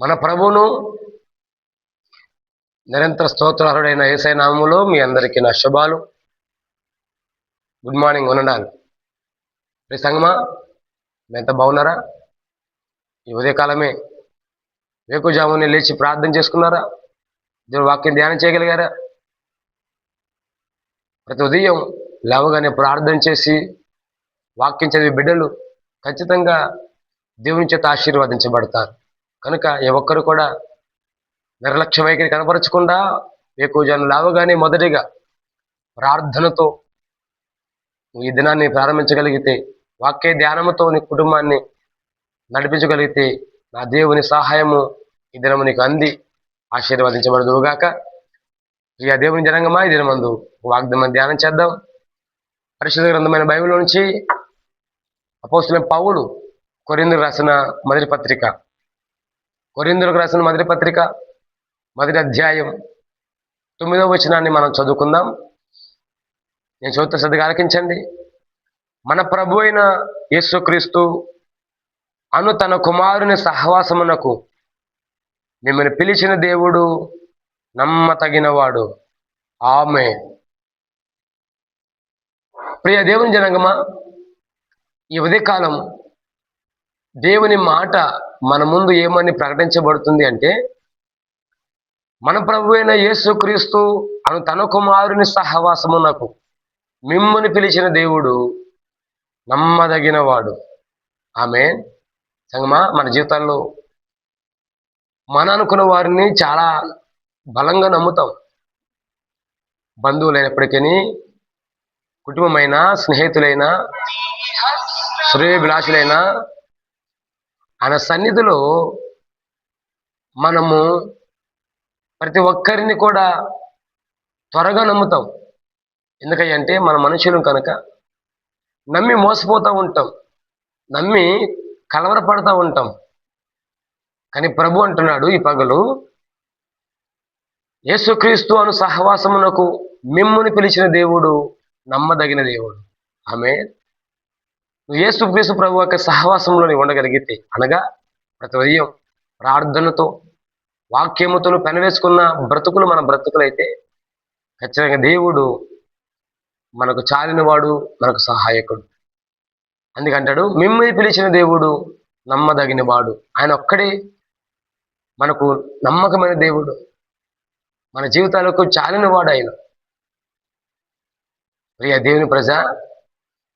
మన ప్రభువును నిరంతర స్తోత్రారుడైన ఏసై నామములో మీ అందరికీ నా శుభాలు. గుడ్ మార్నింగ్ వందనాలు రే సంగమా మీ ఎంత బాగున్నారా? ఈ ఉదయకాలమే వేకుజాముని లేచి ప్రార్థన చేసుకున్నారా? దేవుడు వాక్యం ధ్యానం చేయగలిగారా? ప్రతి ఉదయం లేవగానే ప్రార్థన చేసి వాక్యం చదివి బిడ్డలు ఖచ్చితంగా దేవుని చేత ఆశీర్వదించబడతారు. కనుక ఏ ఒక్కరు కూడా నిర్లక్ష్య వైఖరి కనపరచకుండా వేకుజాను లేవగానే మొదటిగా ప్రార్థనతో ఈ దినాన్ని ప్రారంభించగలిగితే వాక్య ధ్యానముతో నీ కుటుంబాన్ని నడిపించగలిగితే నా దేవుని సహాయము ఈ దినము నీకు అంది. ఆశీర్వదించబడదుగాక ఇక దేవుని జనంగమా ఈ దినమందు వాగ్దమ ధ్యానం చేద్దాం. పరిశుద్ధ గ్రంథమైన బైబిల్ నుంచి అపోస్తులైన పౌలు కొరిందు రాసిన మొదటి పత్రిక. కొరిందులకు రాసిన మొదటి పత్రిక మొదటి అధ్యాయం తొమ్మిదవ వచనాన్ని మనం చదువుకుందాం. నేను చదువుతా శ్రద్ధగా ఆలకించండి. మన ప్రభు అయిన యేసుక్రీస్తు అను తన కుమారుని సహవాసమునకు మిమ్మల్ని పిలిచిన దేవుడు నమ్మతగినవాడు. ఆమె. ప్రియ దేవుని జనంగమా ఈ ఉదయకాలం దేవుని మాట మన ముందు ఏమని ప్రకటించబడుతుంది అంటే మన ప్రభు అయిన యేసుక్రీస్తు అను తన కుమారుని సహవాసమునకు మిమ్మల్ని పిలిచిన దేవుడు నమ్మదగినవాడు. ఆమె సంగమా మన జీవితాల్లో మన అనుకున్న వారిని చాలా బలంగా నమ్ముతాం. బంధువులైనప్పటికీ కుటుంబమైన స్నేహితులైనా శ్రేయభిలాషులైనా ఆయన సన్నిధిలో మనము ప్రతి ఒక్కరిని కూడా త్వరగా నమ్ముతాం. ఎందుకంటే మన మనుషులు కనుక నమ్మి మోసపోతూ ఉంటాం. నమ్మి కలవరపడతా ఉంటాం. కానీ ప్రభు అంటున్నాడు ఈ పగలు యేసుక్రీస్తు అను సహవాసమునకు మిమ్ముని పిలిచిన దేవుడు నమ్మదగిన దేవుడు. ఆమె యేసుక్రీస్తు ప్రభు యొక్క సహవాసంలో ఉండగలిగితే అనగా ప్రతి ఉదయం ప్రార్థనతో వాక్యముతో పెనవేసుకున్న బ్రతుకులు మన బ్రతుకులైతే ఖచ్చితంగా దేవుడు మనకు చాలినవాడు మనకు సహాయకుడు. అందుకంటాడు మిమ్మల్ని పిలిచిన దేవుడు నమ్మదగిన వాడు ఆయన ఒక్కడే మనకు నమ్మకమైన దేవుడు. మన జీవితాలకు చాలినవాడు ఆయన. ప్రియ దేవుని ప్రజ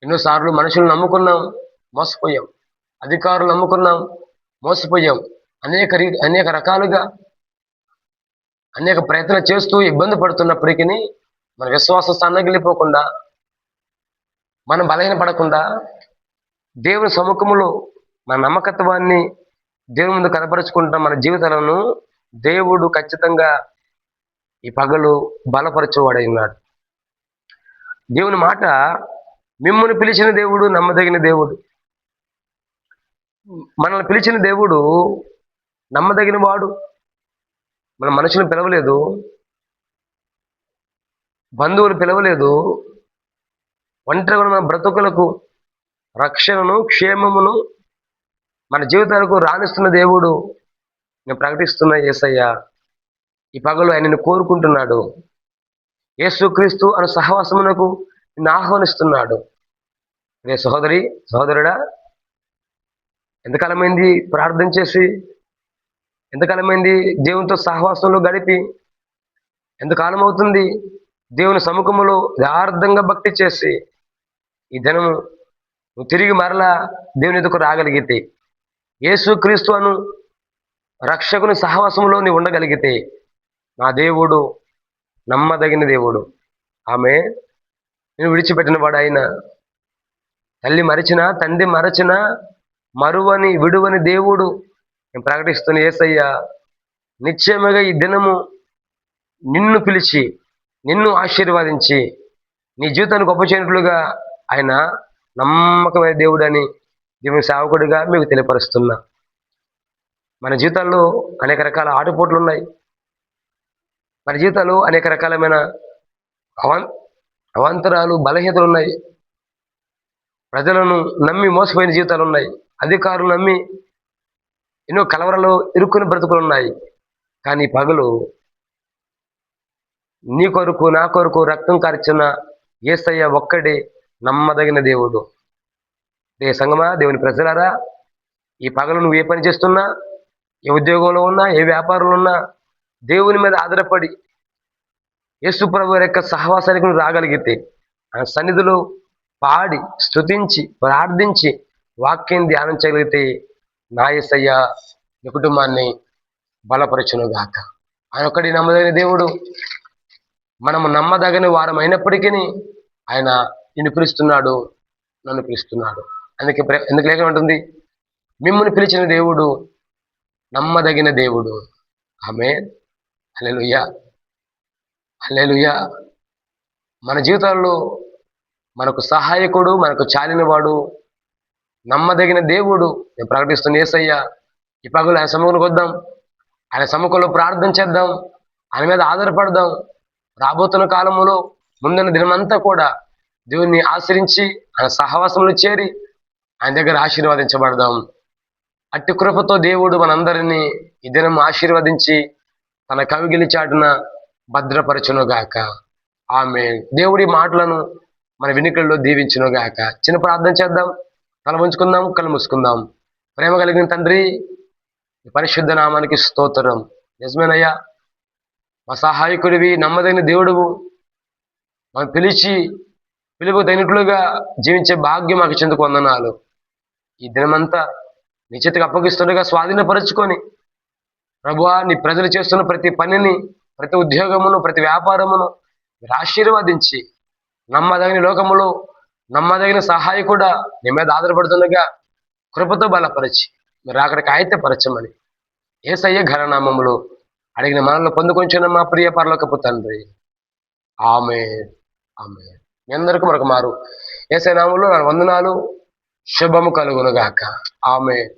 ఎన్నోసార్లు మనుషులు నమ్ముకున్నాం మోసపోయాం. అధికారులు నమ్ముకున్నాం మోసపోయాం. అనేక రీ అనేక రకాలుగా అనేక ప్రయత్నం చేస్తూ ఇబ్బంది పడుతున్నప్పటికీ మన విశ్వాసం సన్నగిలిపోకుండా మనం బలహీన పడకుండా దేవుని సముఖములో మన నమ్మకత్వాన్ని దేవుని ముందు కనపరుచుకుంటాం మన జీవితాలను దేవుడు ఖచ్చితంగా ఈ పగలు బలపరచేవాడై ఉన్నాడు. దేవుని మాట మిమ్మల్ని పిలిచిన దేవుడు నమ్మదగిన దేవుడు. మనల్ని పిలిచిన దేవుడు నమ్మదగిన వాడు. మన మనుషులను పిలవలేదు. బంధువులు పిలవలేదు. ఒంటరిగా మన బ్రతుకులకు రక్షణను క్షేమమును మన జీవితాలకు రాణిస్తున్న దేవుడు నేను ప్రకటిస్తున్న యేసయ్య ఈ పగలు ఆయనను కోరుకుంటున్నాడు. యేసుక్రీస్తు అను సహవాసమునకు నిన్ను ఆహ్వానిస్తున్నాడు. రే సహోదరి సహోదరుడా ఎంతకాలమైంది ప్రార్థన చేసి ఎంతకాలమైంది దేవునితో సహవాసంలో గడిపి ఎంతకాలం అవుతుంది దేవుని సముఖములో యథార్థంగా భక్తి చేసి ఈ దినము నువ్వు తిరిగి మరలా దేవుని ఎదుకు రాగలిగితే యేసుక్రీస్తు అను రక్షకుని సహవాసంలో నీవు ఉండగలిగితే నా దేవుడు నమ్మదగిన దేవుడు. ఆమె నేను విడిచిపెట్టిన వాడు ఆయన తల్లి మరచిన తండ్రి మరచిన మరువని విడువని దేవుడు నేను ప్రకటిస్తున్న ఏసయ్యా నిశ్చయముగా ఈ దినము నిన్ను పిలిచి నిన్ను ఆశీర్వదించి నీ జీవితాన్ని గొప్ప చేయనట్లుగా ఆయన నమ్మకమైన దేవుడని దేవుని సేవకుడిగా మీకు తెలియపరుస్తున్నా. మన జీవితాల్లో అనేక రకాల ఆటుపోట్లు ఉన్నాయి. మన జీవితాల్లో అనేక రకాలమైన అవాన్ అవాంతరాలు బలహీనతలు ఉన్నాయి. ప్రజలను నమ్మి మోసపోయిన జీవితాలు ఉన్నాయి. అధికారులు నమ్మి ఎన్నో కలవరలో ఇరుక్కుని బ్రతుకులు ఉన్నాయి. కానీ ఈ పగలు నీ కొరకు నా కొరకు రక్తం కార్చిన ఏసయ్య ఒక్కడే నమ్మదగిన దేవుడు. దే సంగమా దేవుని ప్రజలారా ఈ పగలు నువ్వు ఏ పని చేస్తున్నా ఏ ఉద్యోగంలో ఉన్నా ఏ వ్యాపారంలో ఉన్నా దేవుని మీద ఆధారపడి యేసు ప్రభు యొక్క సహవాసానికి నువ్వు రాగలిగితే ఆ సన్నిధిలో పాడి స్తుతించి ప్రార్థించి వాక్యం ధ్యానం చేయగలిగితే నాయసయ్య నీ కుటుంబాన్ని బలపరచును గాక ఆయన ఒక్కడి నమ్మదగిన దేవుడు. మనము నమ్మదగని వారం అయినప్పటికీ ఆయన నిన్ను పిలుస్తున్నాడు నన్ను పిలుస్తున్నాడు. అందుకే ప్ర- ఎందుకు లేఖనం ఉంటుంది మిమ్మల్ని పిలిచిన దేవుడు నమ్మదగిన దేవుడు. ఆమె అల్లెలుయ్యా అల్లెలుయ్యా మన జీవితాల్లో మనకు సహాయకుడు మనకు చాలినవాడు నమ్మదగిన దేవుడు. నేను ప్రకటిస్తున్న ఏసయ్య ఈ పగులు ఆయన సముఖంలోకి వద్దాం. ఆయన సముఖంలో ప్రార్థన చేద్దాం. ఆయన మీద ఆధారపడదాం. రాబోతున్న కాలంలో ముందున్న దినమంతా కూడా దేవుణ్ణి ఆశ్రయించి ఆయన సహవాసంలో చేరి ఆయన దగ్గర ఆశీర్వదించబడదాం. అట్టి కృపతో దేవుడు మనందరినీ ఈ దినం ఆశీర్వదించి తన కవిగిలి చాటున భద్రపరచునుగాక. ఆమె దేవుడి మాటలను మన వినికిల్లో దీవించునుగాక చిన్న ప్రార్థన చేద్దాం. తల ఉంచుకుందాం కళ్ళు మూసుకుందాం. ప్రేమ కలిగిన తండ్రి పరిశుద్ధ నామానికి స్తోత్రం. నిజమేనయ్యా మా సహాయకుడివి నమ్మదగిన దేవుడువు మనం పిలిచి పిలుపు దైనికులుగా జీవించే భాగ్యం మాకు చెందుకు వందనాలు. ఈ దినమంతా నీ చేతికి అప్పగిస్తుండగా స్వాధీనపరుచుకొని ప్రభువా నీ ప్రజలు చేస్తున్న ప్రతి పనిని ప్రతి ఉద్యోగమును ప్రతి వ్యాపారమును మీరు ఆశీర్వదించి నమ్మదగిన లోకములు నమ్మదగిన సహాయకుడా నీ మీద ఆధారపడుతుండగా కృపతో బలపరిచి మీరు అక్కడికి ఆయత్తపరచమని ఏసయ్య ఘననామములు అడిగిన మనల్ని పొందుకొంచిన మా ప్రియ పరలోకపు తండ్రి. ఆమె ఆమె మీ అందరికీ మరొక మారు. ఏసై నామంలో నా వందనాలు శుభము కలుగునుగాక. ఆమె